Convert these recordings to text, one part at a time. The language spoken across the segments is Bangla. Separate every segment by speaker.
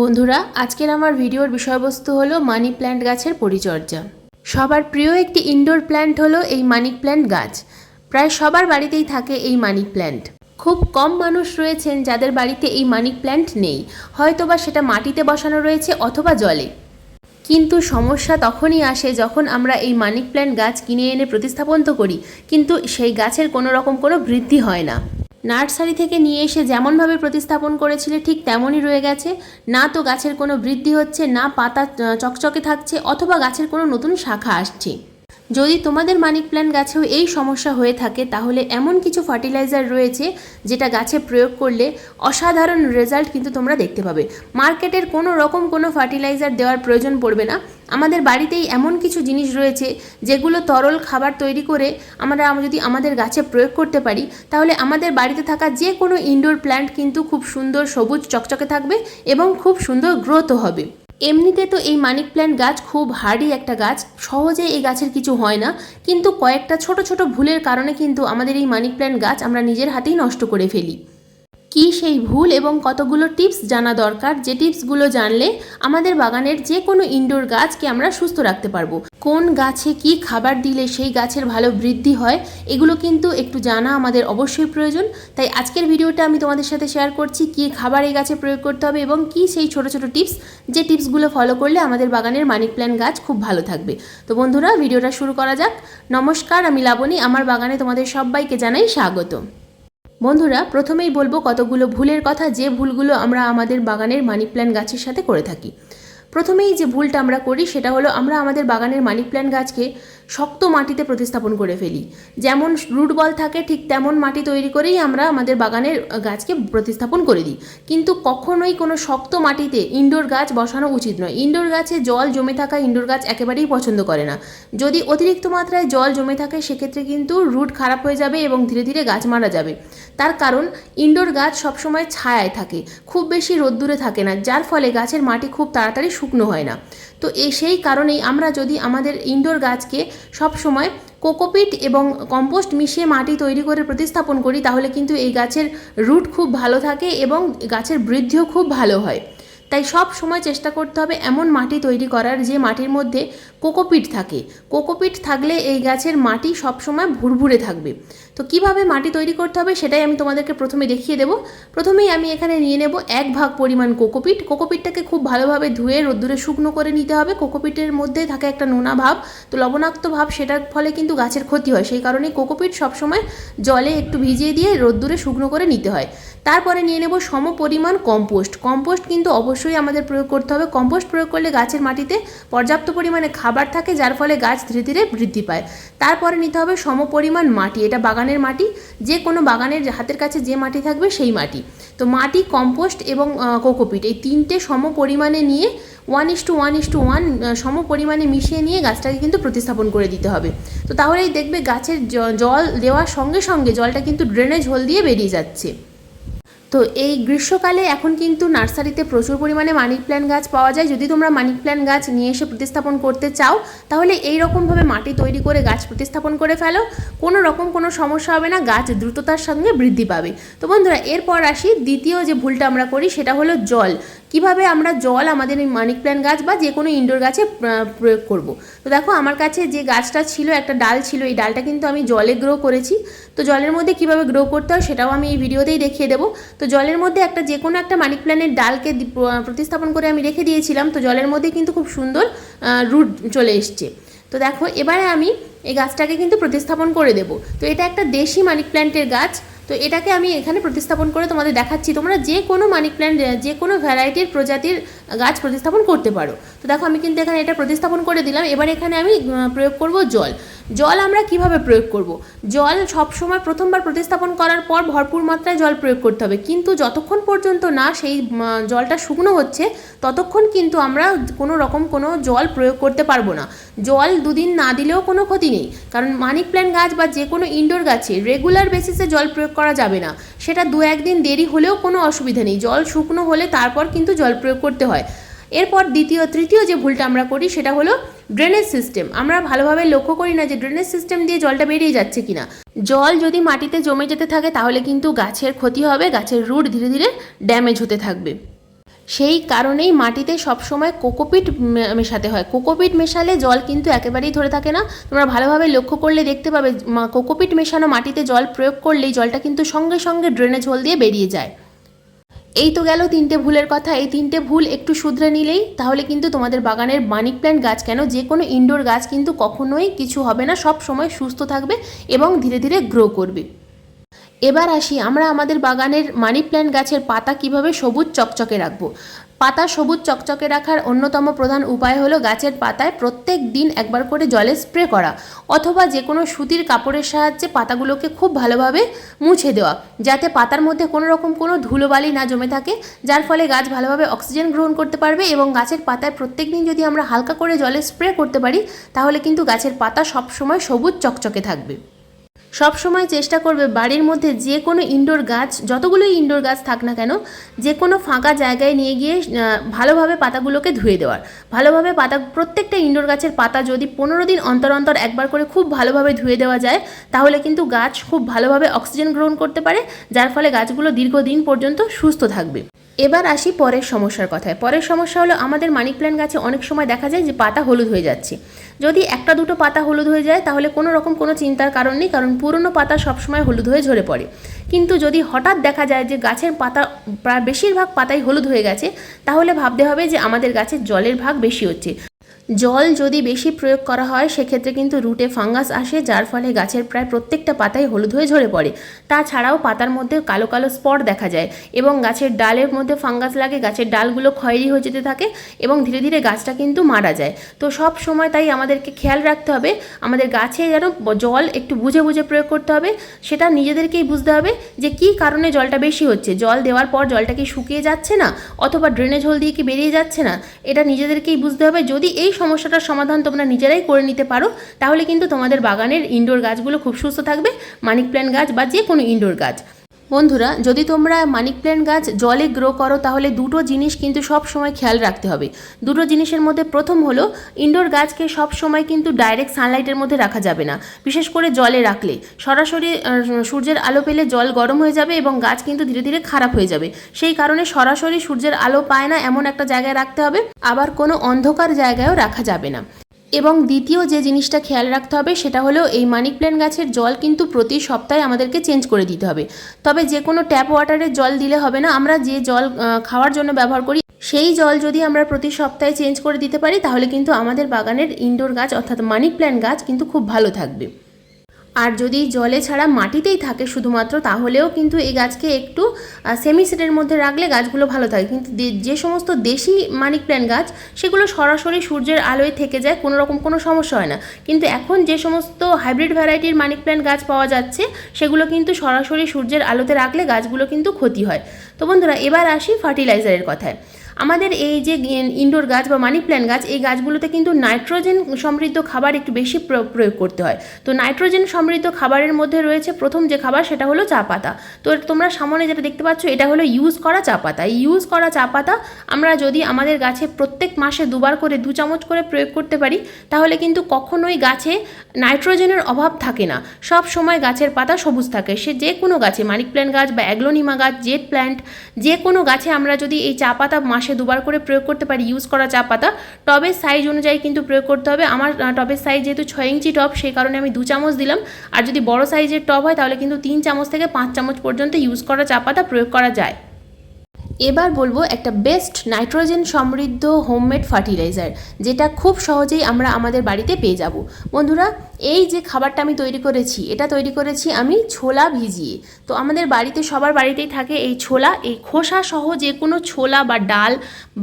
Speaker 1: বন্ধুরা, আজকের আমার ভিডিওর বিষয়বস্তু হলো মানি প্ল্যান্ট গাছের পরিচর্যা। সবার প্রিয় একটি ইনডোর প্ল্যান্ট হলো এই মানি প্ল্যান্ট গাছ। প্রায় সবার বাড়িতেই থাকে এই মানি প্ল্যান্ট। খুব কম মানুষ রয়েছেন যাদের বাড়িতে এই মানি প্ল্যান্ট নেই। হয়তোবা সেটা মাটিতে বসানো রয়েছে অথবা জলে। কিন্তু সমস্যা তখনই আসে যখন আমরা এই মানি প্ল্যান্ট গাছ কিনে এনে প্রতিস্থাপন তো করি, কিন্তু সেই গাছের কোনো রকম কোনো বৃদ্ধি হয় না। নার্সারি থেকে নিয়ে এসে যেমনভাবে প্রতিস্থাপন করেছিলে, ঠিক তেমনই রয়ে গেছে। না তো গাছের কোনো বৃদ্ধি হচ্ছে, না পাতা চকচকে থাকছে, অথবা গাছের কোনো নতুন শাখা আসছে। যদি তোমাদের মানি প্ল্যান্ট গাছেও এই সমস্যা হয়ে থাকে, তাহলে এমন কিছু ফার্টিলাইজার রয়েছে যেটা গাছে প্রয়োগ করলে অসাধারণ রেজাল্ট কিন্তু তোমরা দেখতে পাবে। মার্কেটের কোনো রকম কোনো ফার্টিলাইজার দেওয়ার প্রয়োজন পড়বে না। আমাদের বাড়িতেই এমন কিছু জিনিস রয়েছে যেগুলো তরল খাবার তৈরি করে আমরা যদি আমাদের গাছে প্রয়োগ করতে পারি, তাহলে আমাদের বাড়িতে থাকা যে কোনো ইনডোর প্ল্যান্ট কিন্তু খুব সুন্দর সবুজ চকচকে থাকবে এবং খুব সুন্দর গ্রোথও হবে। এমনিতে তো এই মানিক প্ল্যান্ট গাছ খুব হার্ডি একটা গাছ সহজে এই গাছের কিছু হয় না। কিন্তু কয়েকটা ছোট ছোট ভুলের কারণে কিন্তু আমাদের এই মানিক প্ল্যান্ট গাছ আমরা নিজের হাতেই নষ্ট করে ফেলি। কি সেই ভুল এবং কতগুলো টিপস জানা দরকার? যে টিপসগুলো জানলে আমাদের বাগানের যে কোনো ইনডোর গাছকে আমরা সুস্থ রাখতে পারব। কোন গাছে কি খাবার দিলে সেই গাছের ভালো বৃদ্ধি হয়, এগুলো কিন্তু একটু জানা আমাদের অবশ্যই প্রয়োজন। তাই আজকের ভিডিওটা আমি তোমাদের সাথে শেয়ার করছি, কি খাবার এই গাছে প্রয়োগ করতে হবে এবং কি সেই ছোট ছোট টিপস। যে টিপসগুলো ফলো করলে আমাদের বাগানের মানি প্ল্যান্ট গাছ খুব ভালো থাকবে। তো বন্ধুরা, ভিডিওটা শুরু করা যাক। নমস্কার, আমি লাবণী। আমার বাগানে তোমাদের সবাইকে জানাই স্বাগত বন্ধুরা, প্রথমেই বলব কতগুলো ভুলের কথা যে ভুলগুলো আমরা আমাদের বাগানের মানি প্ল্যান্ট গাছের সাথে করে থাকি। প্রথমেই যে ভুলটা আমরা করি সেটা হলো আমরা আমাদের বাগানের মানি প্ল্যান্ট গাছকে শক্ত মাটিতে প্রতিস্থাপন করে ফেলি। যেমন রুট বল থাকে ঠিক তেমন মাটি তৈরি করেই আমরা আমাদের বাগানের গাছকে প্রতিস্থাপন করে দিই। কিন্তু কখনোই কোনো শক্ত মাটিতে ইনডোর গাছ বসানো উচিত নয়। ইনডোর গাছে জল জমে থাকা ইনডোর গাছ একেবারেই পছন্দ করে না। যদি অতিরিক্ত মাত্রায় জল জমে থাকে সেক্ষেত্রে কিন্তু রুট খারাপ হয়ে যাবে এবং ধীরে ধীরে গাছ মারা যাবে। তার কারণ ইনডোর গাছ সবসময় ছায়ায় থাকে। খুব বেশি রোদ্দুরে থাকে না, যার ফলে গাছের মাটি খুব তাড়াতাড়ি শুকনো হয় না। তো এই সেই কারণেই আমরা যদি আমাদের ইনডোর গাছকে সবসময় কোকোপিট এবং কম্পোস্ট মিশিয়ে মাটি তৈরি করে প্রতিস্থাপন করি, তাহলে কিন্তু এই গাছের রুট খুব ভালো থাকে এবং গাছের বৃদ্ধিও খুব ভালো হয়। তাই সব সময় চেষ্টা করতে হবে এমন মাটি তৈরি করার যে মাটির মধ্যে কোকোপিট থাকে। কোকোপিট থাকলে এই গাছের মাটি সবসময় ভুরভুরে থাকবে। তো কীভাবে মাটি তৈরি করতে হবে সেটাই আমি তোমাদেরকে প্রথমে দেখিয়ে দেবো। প্রথমেই আমি এখানে নিয়ে নেব এক ভাগ পরিমাণ কোকোপিট। কোকোপিটটাকে খুব ভালোভাবে ধুয়ে রোদ্দুরে শুকনো করে নিতে হবে। কোকোপিটের মধ্যে থাকে একটা নোনা ভাব। তো লবণাক্ত ভাব সেটার ফলে কিন্তু গাছের ক্ষতি হয়। সেই কারণে কোকোপিট সবসময় জলে একটু ভিজিয়ে দিয়ে রোদ্দুরে শুকনো করে নিতে হয়। তারপরে নিয়ে নেব সম পরিমাণ কম্পোস্ট। কম্পোস্ট কিন্তু অবশ্যই আমাদের প্রয়োগ করতে হবে। কম্পোস্ট প্রয়োগ করলে গাছের মাটিতে পর্যাপ্ত পরিমাণে খাবার থাকে, যার ফলে গাছ ধীরে ধীরে বৃদ্ধি পায়। তারপরে নিতে হবে সম পরিমাণ মাটি। এটা বাগানের মাটি, যে কোনো বাগানের হাতের কাছে যে মাটি থাকবে সেই মাটি। তো মাটি, কম্পোস্ট এবং কোকোপিট এই তিনটে সম পরিমাণে নিয়ে one is to one is to one সম পরিমাণে মিশিয়ে নিয়ে গাছটাকে কিন্তু প্রতিস্থাপন করে দিতে হবে। তো তাহলেই দেখবে গাছের জল দেওয়ার সঙ্গে সঙ্গে জলটা কিন্তু ড্রেনেজ হোল দিয়ে বেরিয়ে যাচ্ছে। তো এই গ্রীষ্মকালে এখন কিন্তু নার্সারিতে প্রচুর পরিমাণে মানি প্ল্যান্ট গাছ পাওয়া যায়। যদি তোমরা মানি প্ল্যান্ট গাছ নিয়ে এসে প্রতিস্থাপন করতে চাও, তাহলে এই রকমভাবে মাটি তৈরি করে গাছ প্রতিস্থাপন করে ফেলো। কোনো রকম কোনো সমস্যা হবে না, গাছ দ্রুততার সঙ্গে বৃদ্ধি পাবে। তো বন্ধুরা, এরপর আসি দ্বিতীয় যে ভুলটা আমরা করি, সেটা হলো জল। কীভাবে আমরা জল আমাদের এই মানি প্ল্যান্ট গাছ বা যে কোনো ইনডোর গাছে প্রয়োগ করব। তো দেখো, আমার কাছে যে গাছটা ছিল, একটা ডাল ছিল, এই ডালটা কিন্তু আমি জলে গ্রো করেছি। তো জলের মধ্যে কীভাবে গ্রো করতে হয় সেটাও আমি এই ভিডিওতেই দেখিয়ে দেবো। তো জলের মধ্যে একটা যে কোনো একটা মানি প্ল্যান্টের ডালকে প্রতিস্থাপন করে আমি রেখে দিয়েছিলাম। তো জলের মধ্যে কিন্তু খুব সুন্দর রুট চলে এসছে। তো দেখো, এবারে আমি এই গাছটাকে কিন্তু প্রতিস্থাপন করে দেব। তো এটা একটা দেশি মানি প্ল্যান্টের গাছ। তো এটাকে আমি এখানে প্রতিস্থাপন করে তোমাদের দেখাচ্ছি। তোমরা যে কোনো মানি প্ল্যান্ট যে কোনো ভ্যারাইটির প্রজাতির গাছ প্রতিস্থাপন করতে পারো। তো দেখো, আমি কিন্তু এখানে এটা প্রতিস্থাপন করে দিলাম। এবার এখানে আমি প্রয়োগ করব জল। জল আমরা কীভাবে প্রয়োগ করব? জল সবসময় প্রথমবার প্রতিস্থাপন করার পর ভরপুর মাত্রায় জল প্রয়োগ করতে হবে। কিন্তু যতক্ষণ পর্যন্ত না সেই জলটা শুকনো হচ্ছে, ততক্ষণ কিন্তু আমরা কোনো রকম কোনো জল প্রয়োগ করতে পারব না। জল দুদিন না দিলেও কোনো ক্ষতি নেই। কারণ মানি প্ল্যান্ট গাছ বা যে কোনো ইনডোর গাছে রেগুলার বেসিসে জল প্রয়োগ করা যাবে না। সেটা দু একদিন দেরি হলেও কোনো অসুবিধা নেই। জল শুকনো হলে তারপর কিন্তু জল প্রয়োগ করতে হয়। এরপর দ্বিতীয়, তৃতীয় যে ভুলটা আমরা করি, সেটা হলো ড্রেনেজ সিস্টেম আমরা ভালোভাবে লক্ষ্য করি না যে ড্রেনেজ সিস্টেম দিয়ে জলটা বেরিয়ে যাচ্ছে কিনা। জল যদি মাটিতে জমে যেতে থাকে, তাহলে কিন্তু গাছের ক্ষতি হবে, গাছের রুট ধীরে ধীরে ড্যামেজ হতে থাকবে। সেই কারণেই মাটিতে সবসময় কোকোপিট মেশাতে হয়। কোকোপিট মেশালে জল কিন্তু একেবারেই ধরে থাকে না। তোমরা ভালোভাবে লক্ষ্য করলে দেখতে পাবে কোকোপিট মেশানো মাটিতে জল প্রয়োগ করলেই জলটা কিন্তু সঙ্গে সঙ্গে ড্রেনেজ হোল দিয়ে বেরিয়ে যায়। এই তো গেল তিনটে ভুলের কথা। এই তিনটে ভুল একটু শুধরে নিলেই তাহলে কিন্তু তোমাদের বাগানের মানি প্ল্যান্ট গাছ কেন, যে কোনো ইনডোর গাছ কিন্তু কখনোই কিছু হবে না। সব সময় সুস্থ থাকবে এবং ধীরে ধীরে গ্রো করবে। এবার আসি আমরা আমাদের বাগানের মানি প্ল্যান্ট গাছের পাতা কীভাবে সবুজ চকচকে রাখব? পাতা সবুজ চকচকে রাখার অন্যতম প্রধান উপায় হলো গাছের পাতায় প্রত্যেক দিন একবার করে জলে স্প্রে করা, অথবা যে কোনো সুতির কাপড়ের সাহায্যে পাতাগুলোকে খুব ভালোভাবে মুছে দেওয়া, যাতে পাতার মধ্যে কোনো রকম কোনো ধুলোবালি না জমে থাকে, যার ফলে গাছ ভালোভাবে অক্সিজেন গ্রহণ করতে পারবে এবং গাছের পাতায় প্রত্যেক দিন যদি আমরা হালকা করে জলে স্প্রে করতে পারি, তাহলে কিন্তু গাছের পাতা সবসময় সবুজ চকচকে থাকবে। সব সময় চেষ্টা করবে বাড়ির মধ্যে যে কোনো ইনডোর গাছ, যতগুলোই ইনডোর গাছ থাক না কেন, যে কোনো ফাঁকা জায়গায় নিয়ে গিয়ে ভালোভাবে পাতাগুলোকে ধুয়ে দেওয়ার। ভালোভাবে পাতা, প্রত্যেকটা ইনডোর গাছের পাতা যদি পনেরো দিন অন্তর অন্তর একবার করে খুব ভালোভাবে ধুয়ে দেওয়া যায়, তাহলে কিন্তু গাছ খুব ভালোভাবে অক্সিজেন গ্রহণ করতে পারে, যার ফলে গাছগুলো দীর্ঘদিন পর্যন্ত সুস্থ থাকবে। এবার আসি পরের সমস্যার কথায়। পরের সমস্যা হলো আমাদের মানি প্ল্যান্ট গাছে অনেক সময় দেখা যায় যে পাতা হলুদ হয়ে যাচ্ছে। যদি একটা দুটো পাতা হলুদ হয়ে যায়, তাহলে কোনো রকম কোনো চিন্তার কারণ নেই, কারণ পুরনো পাতা সবসময় হলুদ হয়ে ঝরে পড়ে। কিন্তু যদি হঠাৎ দেখা যায় যে গাছের পাতা, প্রায় বেশিরভাগ পাতাই হলুদ হয়ে গেছে, তাহলে ভাবতে হবে যে আমাদের গাছের জলের ভাগ বেশি হচ্ছে। জল যদি বেশি প্রয়োগ করা হয়, সেক্ষেত্রে কিন্তু রুটে ফাঙ্গাস আসে, যার ফলে গাছের প্রায় প্রত্যেকটা পাতাই হলুদ হয়ে ঝরে পড়ে। তাছাড়াও পাতার মধ্যে কালো কালো স্পট দেখা যায় এবং গাছের ডালের মধ্যে ফাঙ্গাস লাগে, গাছের ডালগুলো খয়েরি হয়ে যেতে থাকে এবং ধীরে ধীরে গাছটা কিন্তু মারা যায়। তো সব সময় তাই আমাদেরকে খেয়াল রাখতে হবে, আমাদের গাছে যেন জল একটু বুঝে বুঝে প্রয়োগ করতে হবে, সেটা নিজেদেরকেই বুঝতে হবে যে কী কারণে জলটা বেশি হচ্ছে। জল দেওয়ার পর জলটা কি শুকিয়ে যাচ্ছে না, অথবা ড্রেনেজ হোল দিয়ে কি বেরিয়ে যাচ্ছে না, এটা নিজেদেরকেই বুঝতে হবে। যদি এই সমস্যাটার সমাধান তোমরা নিজেরাই করে নিতে পারো, তাহলে কিন্তু তোমাদের বাগানের ইনডোর গাছগুলো খুব সুস্থ থাকবে মানিক প্ল্যান্ট গাছ বা যে কোনো ইনডোর গাছ। বন্ধুরা, যদি তোমরা মানিক প্ল্যান্ট গাছ জলে গ্রো করো, তাহলে দুটো জিনিস কিন্তু সব সময় খেয়াল রাখতে হবে। দুটো জিনিসের মধ্যে প্রথম হলো ইনডোর গাছকে সব সময় কিন্তু ডাইরেক্ট সানলাইটের মধ্যে রাখা যাবে না। বিশেষ করে জলে রাখলে। সরাসরি সূর্যের আলো পেলে জল গরম হয়ে যাবে এবং গাছ কিন্তু ধীরে ধীরে খারাপ হয়ে যাবে। সেই কারণে সরাসরি সূর্যের আলো পায় না, এমন একটা জায়গায় রাখতে হবে। আবার কোনো অন্ধকার জায়গায়ও রাখা যাবে না। এবং দ্বিতীয় যে জিনিসটা খেয়াল রাখতে হবে সেটা হলো এই মানি প্ল্যান্ট গাছের জল কিন্তু প্রতি সপ্তাহে আমাদেরকে চেঞ্জ করে দিতে হবে। তবে যে কোনো ট্যাপ ওয়াটারের জল দিলে হবে না, আমরা যে জল খাওয়ার জন্য ব্যবহার করি, সেই জল যদি আমরা প্রতি সপ্তাহে চেঞ্জ করে দিতে পারি, তাহলে কিন্তু আমাদের বাগানের ইনডোর গাছ অর্থাৎ মানি প্ল্যান্ট গাছ কিন্তু খুব ভালো থাকবে। আর যদি জলে ছাড়া মাটিতেই থাকে শুধুমাত্র, তাহলেও কিন্তু এই গাছকে একটু সেমি সেটের মধ্যে রাখলে গাছগুলো ভালো থাকে। কিন্তু যে সমস্ত দেশি মানিক প্ল্যান্ট গাছ, সেগুলো সরাসরি সূর্যের আলোয় থেকে যায় কোনো রকম কোনো সমস্যা হয় না। কিন্তু এখন যে সমস্ত হাইব্রিড ভ্যারাইটির মানিক প্ল্যান্ট গাছ পাওয়া যাচ্ছে, সেগুলো কিন্তু সরাসরি সূর্যের আলোতে রাখলে গাছগুলো কিন্তু ক্ষতি হয়। তো বন্ধুরা, এবার আসি ফার্টিলাইজারের কথায়। আমাদের এই যে ইনডোর গাছ বা মানি প্ল্যান্ট গাছ, এই গাছগুলোতে কিন্তু নাইট্রোজেন সমৃদ্ধ খাবার একটু বেশি প্র- প্রয়োগ করতে হয়। তো নাইট্রোজেন সমৃদ্ধ খাবারের মধ্যে রয়েছে প্রথম যে খাবার সেটা হলো চা পাতা। তো তোমরা সামনে যেটা দেখতে পাচ্ছ এটা হলো ইউজ করা চা পাতা। এই ইউজ করা চা পাতা আমরা যদি আমাদের গাছে প্রত্যেক মাসে দুবার করে, দু চামচ করে প্রয়োগ করতে পারি, তাহলে কিন্তু কখনোই গাছে নাইট্রোজেনের অভাব থাকে না। সব সময় গাছের পাতা সবুজ থাকে। সে যে কোনো গাছে মানিক প্ল্যান্ট গাছ বা অ্যাগ্লোনিমা গাছ জেট প্ল্যান্ট, যে কোনো গাছে আমরা যদি এই চা পাতা মাসে দুবার করে প্রয়োগ করতে পারি ইউজ করা চা পাতা। টবের সাইজ অনুযায়ী কিন্তু প্রয়োগ করতে হবে। আমার টবের সাইজ যেহেতু ছয় ইঞ্চি টব, সেই কারণে আমি দু চামচ দিলাম। আর যদি বড় সাইজের টব হয়, তাহলে কিন্তু তিন চামচ থেকে পাঁচ চামচ পর্যন্ত ইউজ করা চা পাতা প্রয়োগ করা যায়। এবার বলব একটা বেস্ট নাইট্রোজেন সমৃদ্ধ হোমমেড ফার্টিলাইজার যেটা খুব সহজেই আমরা আমাদের বাড়িতে পেয়ে যাব। বন্ধুরা এই যে খাবারটা আমি তৈরি করেছি, এটা তৈরি করেছি আমি ছোলা ভিজিয়ে। তো আমাদের বাড়িতে সবার বাড়িতেই থাকে এই ছোলা। এই খোসা সহ যে কোনো ছোলা বা ডাল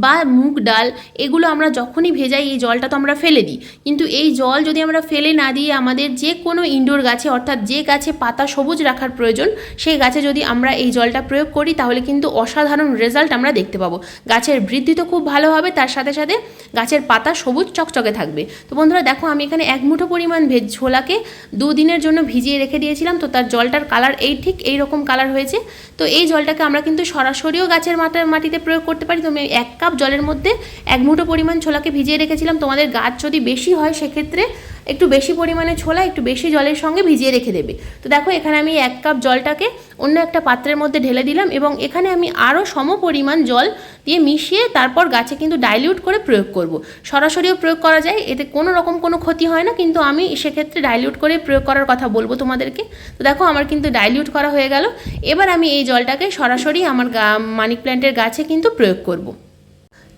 Speaker 1: বা মুগ ডাল, এগুলো আমরা যখনই ভেজাই, এই জলটা তো আমরা ফেলে দিই। কিন্তু এই জল যদি আমরা ফেলে না দিয়ে আমাদের যে কোনো ইনডোর গাছে, অর্থাৎ যে গাছে পাতা সবুজ রাখার প্রয়োজন, সেই গাছে যদি আমরা এই জলটা প্রয়োগ করি, তাহলে কিন্তু অসাধারণ রেজাল্ট আমরা দেখতে পাবো। গাছের বৃদ্ধি তো খুব ভালো হবে, তার সাথে সাথে গাছের পাতা সবুজ চকচকে থাকবে। তো বন্ধুরা, দেখো আমি এখানে এক মুঠো পরিমাণ ভেজ ছোলাকে দুদিনের জন্য ভিজিয়ে রেখে দিয়েছিলাম। তো তার জলটার কালার এই ঠিক এই রকম কালার হয়েছে। তো এই জলটাকে আমরা কিন্তু সরাসরিও গাছের মাটা মাটিতে প্রয়োগ করতে পারি। তো আমি এক কাপ জলের মধ্যে এক মুঠো পরিমাণ ছোলাকে ভিজিয়ে রেখেছিলাম। তোমাদের গাছ যদি বেশি হয় সেক্ষেত্রে একটু বেশি পরিমাণে ছোলা, একটু বেশি জলের সঙ্গে ভিজিয়ে রেখে দেবে। তো দেখো, এখানে আমি এক কাপ জলটাকে অন্য একটা পাত্রের মধ্যে ঢেলে দিলাম এবং এখানে আমি আরও সম পরিমাণ জল দিয়ে মিশিয়ে তারপর গাছে কিন্তু ডাইলিউট করে প্রয়োগ করব। সরাসরিও প্রয়োগ করা যায়, এতে কোনো রকম কোনো ক্ষতি হয় না, কিন্তু আমি সেক্ষেত্রে ডাইলিউট করে প্রয়োগ করার কথা বলব তোমাদেরকে। তো দেখো, আমার কিন্তু ডাইলিউট করা হয়ে গেল। এবার আমি এই জলটাকে সরাসরি আমার মানি প্ল্যান্টের গাছে কিন্তু প্রয়োগ করব।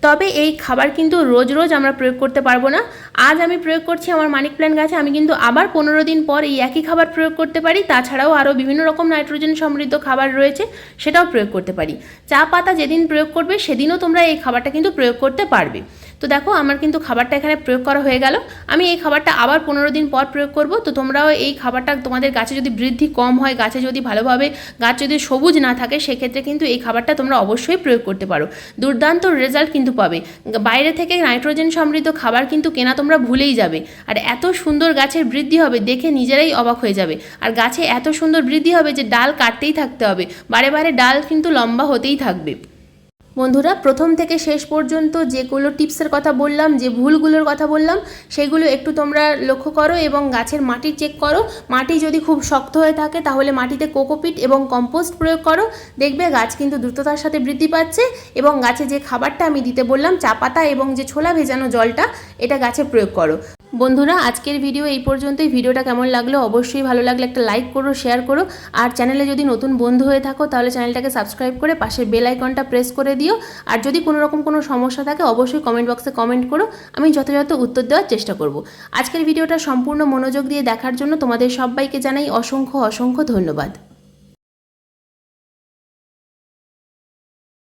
Speaker 1: তবে এই খাবার কিন্তু রোজ রোজ আমরা প্রয়োগ করতে পারব না। আজ আমি প্রয়োগ করছি আমার মানিক প্ল্যান্ট গাছে, আমি কিন্তু আবার পনেরো দিন পর এই একই খাবার প্রয়োগ করতে পারি। তাছাড়াও আরও বিভিন্ন রকম নাইট্রোজেন সমৃদ্ধ খাবার রয়েছে, সেটাও প্রয়োগ করতে পারি। চা পাতা যেদিন প্রয়োগ করবে, সেদিনও তোমরা এই খাবারটা কিন্তু প্রয়োগ করতে পারবে। তো দেখো, আমার কিন্তু খাবারটা এখানে প্রয়োগ করা হয়ে গেল। আমি এই খাবারটা আবার পনেরো দিন পর প্রয়োগ করব। তো তোমরাও এই খাবারটা তোমাদের গাছে যদি বৃদ্ধি কম হয়, গাছে যদি ভালোভাবে গাছ যদি সবুজ না থাকে, সেক্ষেত্রে কিন্তু এই খাবারটা তোমরা অবশ্যই প্রয়োগ করতে পারো। দুর্দান্ত রেজাল্ট কিন্তু পাবে। বাইরে থেকে নাইট্রোজেন সমৃদ্ধ খাবার কিন্তু কেনা তোমরা ভুলেই যাবে। আর এত সুন্দর গাছের বৃদ্ধি হবে দেখে নিজেরাই অবাক হয়ে যাবে। আর গাছে এত সুন্দর বৃদ্ধি হবে যে ডাল কাটতেই থাকতে হবে। বারে বারে ডাল কিন্তু লম্বা হতেই থাকবে। বন্ধুরা, প্রথম থেকে শেষ পর্যন্ত যেগুলো টিপসের কথা বললাম, যে ভুলগুলোর কথা বললাম, সেগুলো একটু তোমরা লক্ষ্য করো এবং গাছের মাটি চেক করো। মাটি যদি খুব শক্ত হয়ে থাকে, তাহলে মাটিতে কোকোপিট এবং কম্পোস্ট প্রয়োগ করো। দেখবে গাছ কিন্তু দ্রুততার সাথে বৃদ্ধি পাচ্ছে এবং গাছে যে খাবারটা আমি দিতে বললাম, চা পাতা এবং যে ছোলা ভেজানো জলটা, এটা গাছে প্রয়োগ করো। বন্ধুরা, আজকের ভিডিও এই পর্যন্তই। ভিডিওটা কেমন লাগল অবশ্যই ভালো লাগলে একটা লাইক করো শেয়ার করো। আর চ্যানেলে যদি নতুন বন্ধু হয়ে থাকো, তাহলে চ্যানেলটাকে সাবস্ক্রাইব করে পাশের বেল আইকনটা প্রেস করে দিও। আর যদি কোনো রকম কোনো সমস্যা থাকে, অবশ্যই কমেন্ট বক্সে কমেন্ট করো। আমি যথাযথ উত্তর দেওয়ার চেষ্টা করব। আজকের ভিডিওটা সম্পূর্ণ মনোযোগ দিয়ে দেখার জন্য তোমাদের সবাইকে জানাই অসংখ্য অসংখ্য ধন্যবাদ।